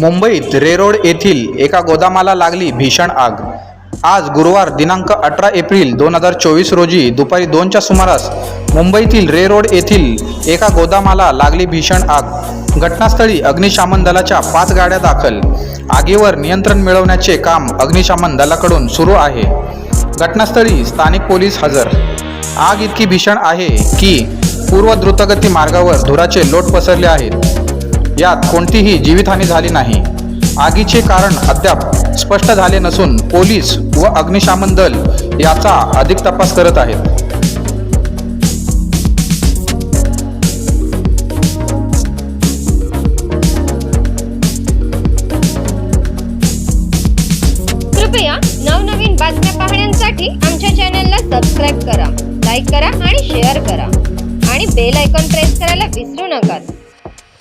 मुंबईत रेरोड येथील एका गोदामाला लागली भीषण आग. आज गुरुवार दिनांक अठरा एप्रिल दोन हजार चोवीस रोजी दुपारी दोनच्या सुमारास मुंबईतील रेरोड येथील एका गोदामाला लागली भीषण आग. घटनास्थळी अग्निशामन दलाच्या पाच गाड्या दाखल. आगीवर नियंत्रण मिळवण्याचे काम अग्निशामन दलाकडून सुरू आहे. घटनास्थळी स्थानिक पोलीस हजर. आग इतकी भीषण आहे की पूर्व द्रुतगती मार्गावर धुराचे लोट पसरले आहेत. यात कोणतीही जीवितहानी झाली नाही. आगीचे कारण अद्याप स्पष्ट झाले नसून पोलीस व अग्निशामन दल याचा अधिक तपास करत आहेत. कृपया नवनवीन बातम्या पाहण्यासाठी आमच्या चॅनलला सबस्क्राईब करा लाईक करा आणि शेअर करा. आणि बेल आयकॉन प्रेस करायला विसरू नका.